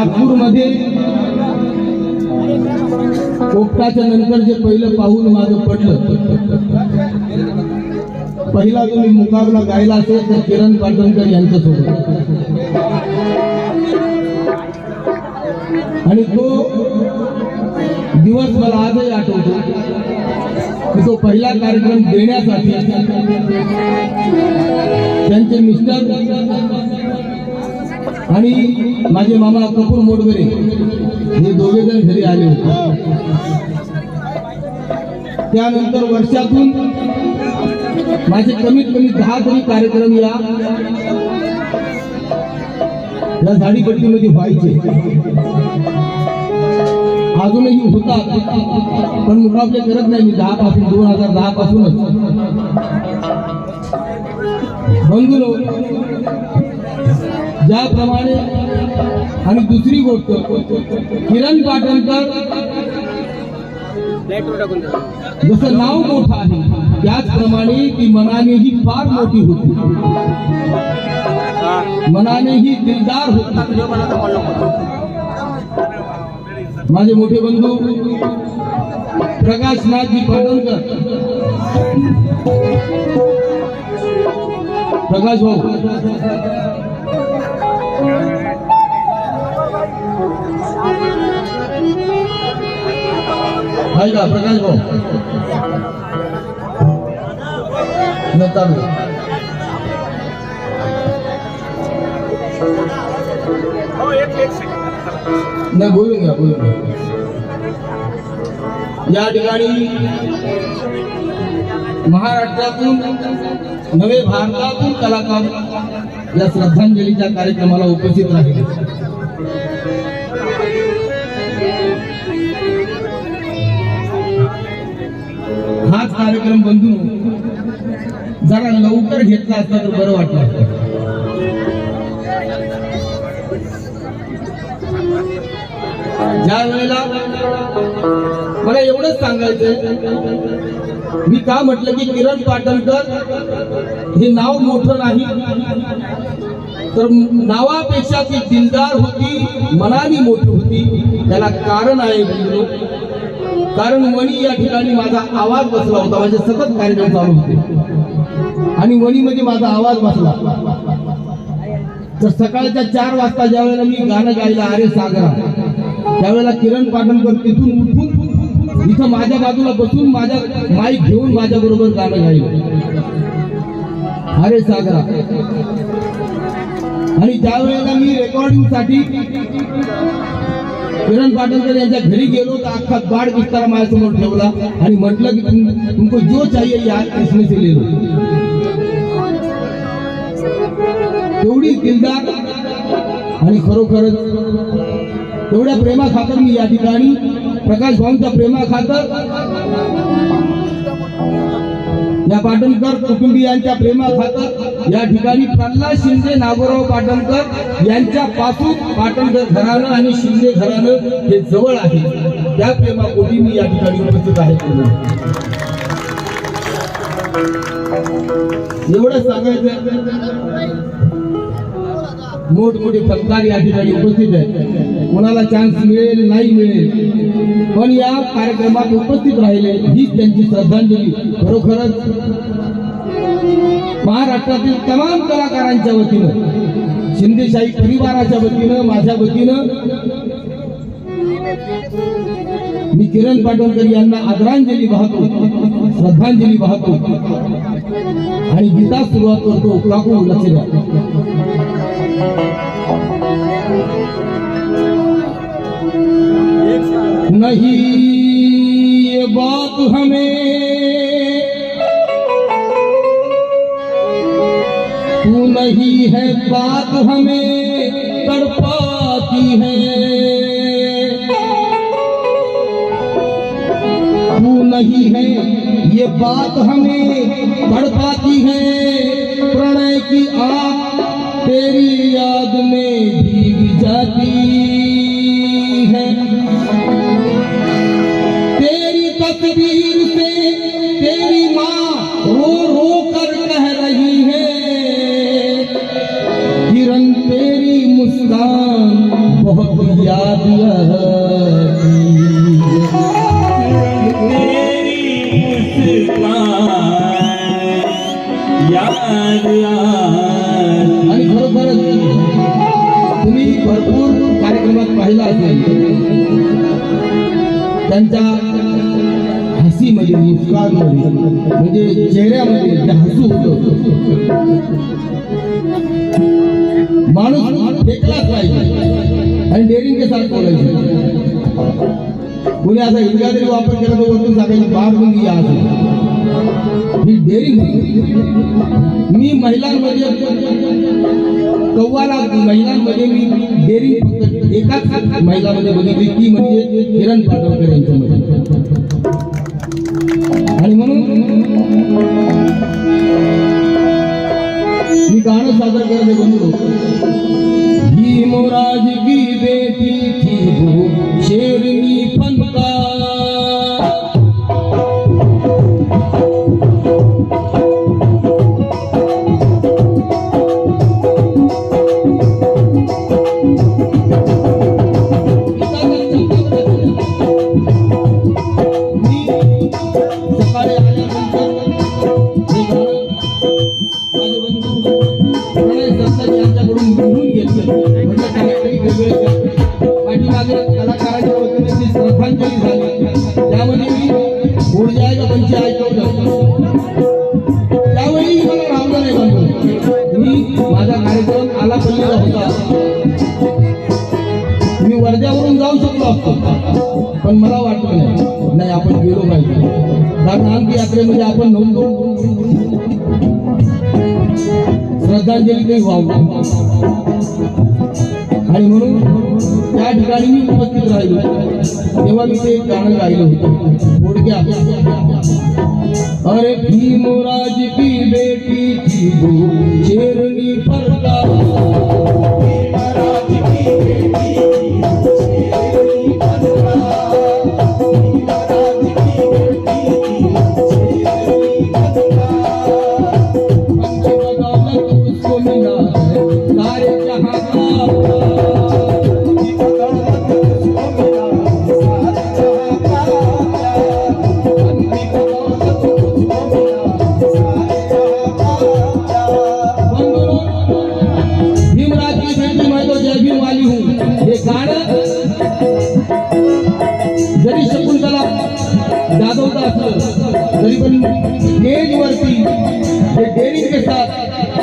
नागपूरमध्ये पोपटाच्या नंतर जे पहिलं पाहून माझं पडलं पहिला जो मी मुकाबला गायला असेल तर किरण पाटणकर यांच्यासोबत. आणि तो दिवस मला आजही आठवतो. की तो पहिला कार्यक्रम देण्यासाठी त्यांचे मिस्टर आणि माझे मामा कपूर मोडगरे हे दोघे जण घरी आले होते. त्यानंतर वर्षातून माझे कमीत कमी दहा तरी कार्यक्रम या या झाडीपट्टीमध्ये व्हायचे. अजूनही होतात पण मुकाबले करत नाही मी दहा पासून दोन हजार दहा पासूनच बंधुलो ज्याप्रमाणे आणि दुसरी गोष्ट किरण पाटणकर जसं नाव मोठं आहे त्याचप्रमाणे ती मनानेही फार मोठी होती. मनानेही दिलदार होती. माझे मोठे बंधू प्रकाश नाथजी पाटणकर. प्रकाश भाऊ. आहे का प्रकाश भाऊ? न चालू नाही बोलून घ्या बोलून घ्या. या ठिकाणी महाराष्ट्रातून नवे भारतातून कलाकार या श्रद्धांजलीच्या कार्यक्रमाला उपस्थित राहिले. कार्यक्रम बंधू जरा लवकर घेतला असता तर बरं वाटलं असतं. ज्या वेळेला मला एवढंच सांगायचंय मी का म्हटलं की किरण पाटणकर हे नाव मोठं नाही तर नावापेक्षा ती दिलदार होती मनाने मोठी होती त्याला कारण आहे कारण वणी या ठिकाणी माझा आवाज बसला होता माझे सतत कार्यक्रम चालू होते. आणि वणीमध्ये माझा आवाज बसला. तर सकाळच्या चार वाजता ज्या वेळेला मी गाणं गायला अरे सागरा त्यावेळेला किरण पाटणकर तिथून उठून इथं माझ्या बाजूला बसून माझ्या माईक घेऊन माझ्या बरोबर गाणं गायलं. अरे सागरा. आणि ज्या वेळेला मी रेकॉर्डिंगसाठी किरण पाटणकर यांच्या घरी गेलो तर अख्खा गाड विस्तार माझ्यासमोर ठेवला आणि म्हटलं की तुमको जो चाहिए याद कृष्ण से ले लो. तेवढी दिलदार आणि खरोखरच तेवढ्या प्रेमाखातर मी या ठिकाणी प्रकाश भाऊंच्या प्रेमाखातर या पाटणकर कुटुंबियांच्या प्रेमाखातर या ठिकाणी प्रल्हाद शिंदे नागोराव पाटणकर यांच्या पासून पाटणकर घराणं आणि शिंदे घराणं हे जवळ आहे. त्या प्रेमापोटी मी या ठिकाणी उपस्थित आहे. एवढं सांगायचं मोठमोठे पत्रकार या ठिकाणी उपस्थित आहेत. कोणाला चान्स मिळेल नाही मिळेल. पण या कार्यक्रमात उपस्थित राहिले हीच त्यांची श्रद्धांजली. खरोखरच महाराष्ट्रातील तमाम कलाकारांच्या वतीनं शिंदेशाही परिवाराच्या वतीनं माझ्या वतीनं मी किरण पाटणकर यांना आदरांजली वाहतो श्रद्धांजली वाहतो आणि गीता सुरुवात करतो काकू लक्ष नाही ये बात हमें नहीं है बात हमें, तड़पाती है। तू नहीं है ये बात हमें, तड़पाती है? प्रणय की आग तेरी याद में भीग जाती है। तेरी तस्वीर आणि खरोखरच तुम्ही भरपूर कार्यक्रमात पाहिला असेल. त्यांच्या हसीमध्ये मुस्कानमध्ये म्हणजे चेहऱ्यामध्ये जे हसू होतं. माणूस फेकलाच पाहिजे. आणि डेअरिंग सारखं बोलायचं. कोणी असा इतका जरी वापर केला तर वरतून सांगायचं बाहेर मुलगी या असं ही डेअरिंग होती. मी महिलांमध्ये कव्वाला महिलांमध्ये मी डेअरिंग एकाच महिलामध्ये बघितली. ती म्हणजे किरण पाटवकर यांच्यामध्ये वतीने श्रद्धांजली झाली मी ऐकवलं त्यावेळी मला रामला म्हणतो मी माझा कार्यक्रम आला पल्लीला होता मी वर्ध्यावरून जाऊ शकलो असतो पण मला वाटलं नाही नाही आपण गेलो पाहिजे कारण आणखी यात्रेमध्ये आपण नव्हतो श्रद्धांजली काही व्हावं आणि म्हणून त्या ठिकाणी मी उपस्थित राहिलो. तेव्हा मी ते गाणं गायलो होतं. थोडक्यात अरे भीमराज की बेटी थी असलं तरी पण स्टेजवरती जे डेअरिंग के साथ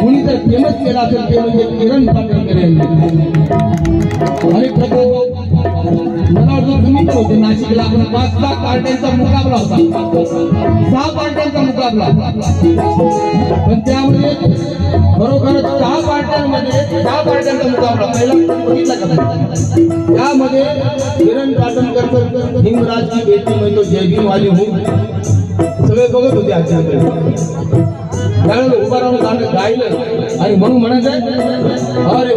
कोणी जर फेमस केला असेल ते म्हणजे किरण पाटणकर यांनी. आणि मला वाटतं तुम्ही होते. नाशिकला आपण पाच सहा पार्ट्यांचा मुकाबला होता. सहा पार्ट्यांचा मुकाबला. पण त्यामध्ये बरोबर दहा पार्ट्यांमध्ये दहा पार्ट्यांचा मुकाबला. पहिला बघितला त्यामध्ये किरण पाटणकर हिमराज की बेटी मैं तो जय भीम वाली हूँ. हो. सगळे बघत होते आजच्याकडे त्यावेळेला उभा राहून गाणं गायलं आणि म्हणून म्हणायचं अरे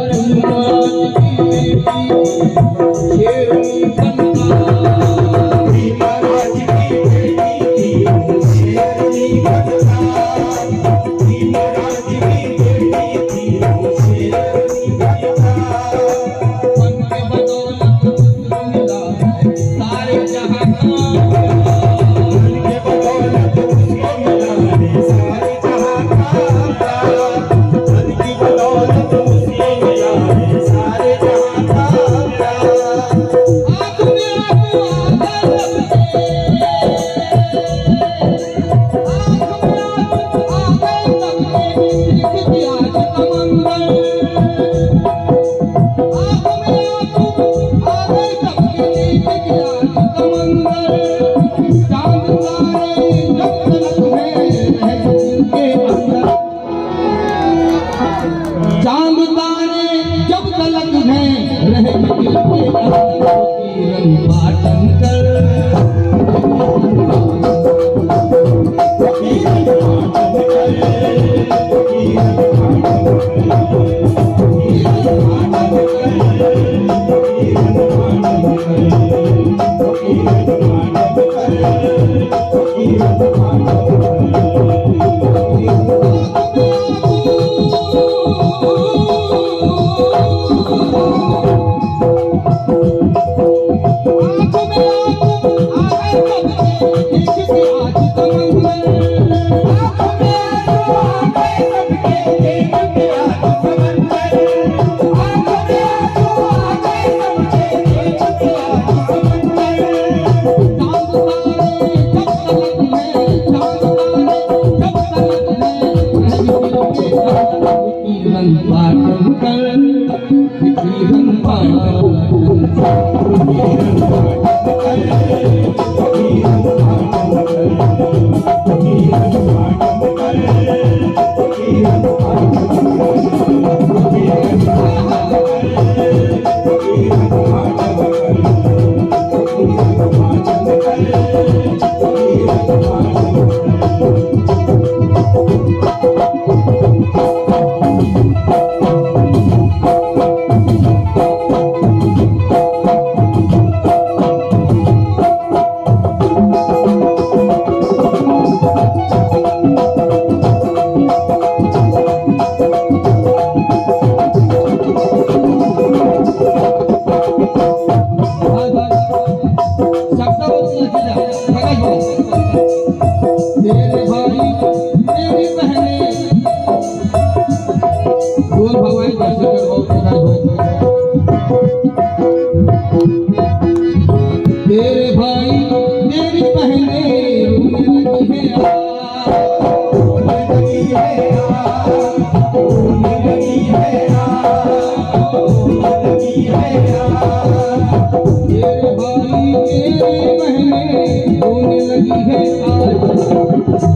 Yeah.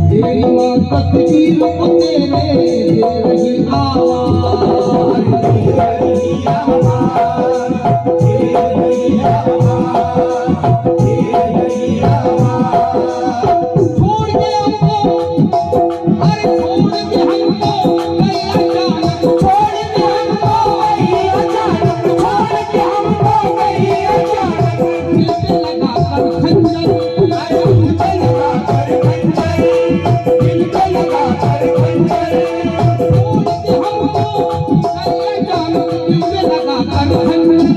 तेरी है माँ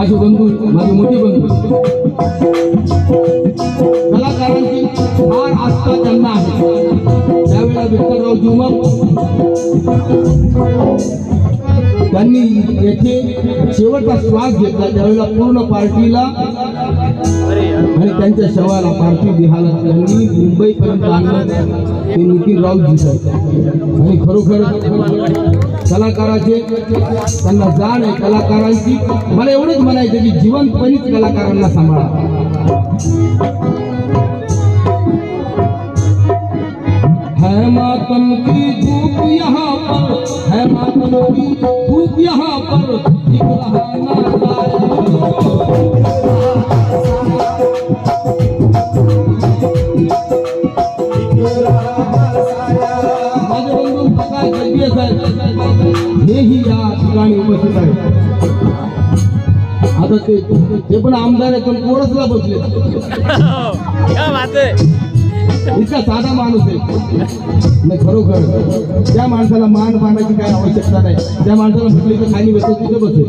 माझे बंधू माझे मोठे बंधू. कलाकारांची फार आस्था त्यांना आहे. त्यावेळेला विठ्ठलराव जुमक त्यांनी येथे शेवटचा श्वास घेतला. त्यावेळेला पूर्ण पार्टीला आणि त्यांच्या शवाला पार्थिव देहाला त्यांनी मुंबईपर्यंत आणलं. ते नितीनराव राऊत आणि खरोखर कलाकाराचे त्यांना जाण आहे कलाकारांची. मला एवढंच म्हणायचं की जीवनपणीच कलाकारांना सांभाळा. है मातम की धूप यहाँ पर है मातम की धूप यहाँ पर हेही या ठिकाणी उपस्थित आहेत. आता ते ते पण आमदार आहेत पण कोरसला बसले. क्या इतका साधा माणूस आहे. नाही खरोखर. त्या माणसाला मान पाण्याची काही आवश्यकता नाही. त्या माणसाला म्हटले की खाली बसतो तिथे बसेल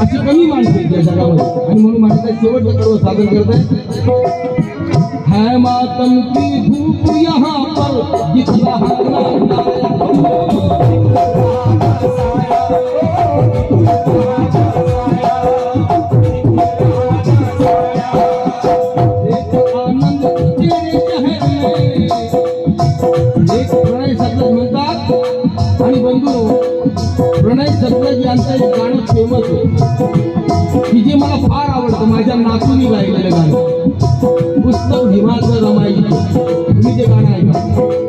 अशी कमी माणसं आहेत या जगामध्ये. आणि म्हणून माणसा शेवटचं कडवं सादर करत आहे है मातम की धूप यहाँ पर दिख रहा है प्रणय सतत यांचं गाणं फेमस आहे. की जे मला फार आवडतं माझ्या नाचूनी गायलेलं गाणं. पुस्तक हिमाचं रमाई तुम्ही ते गाणं ऐका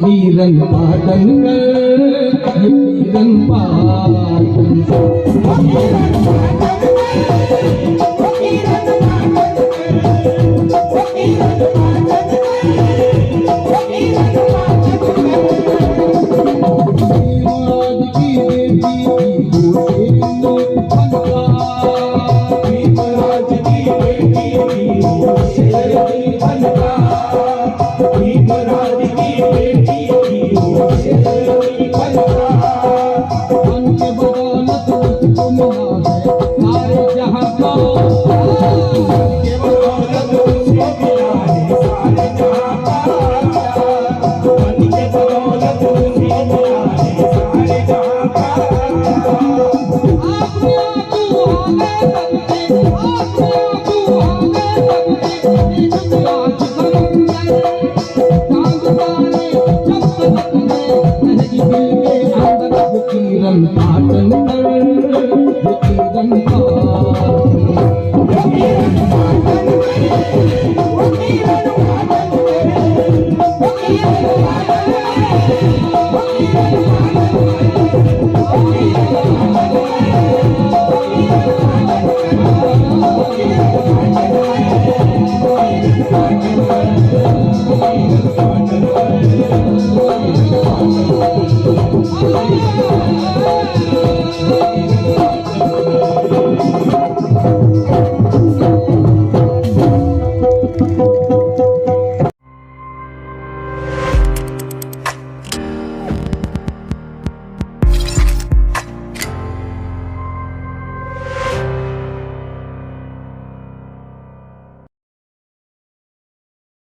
वो किरण पाटन कर ये किरण पाटन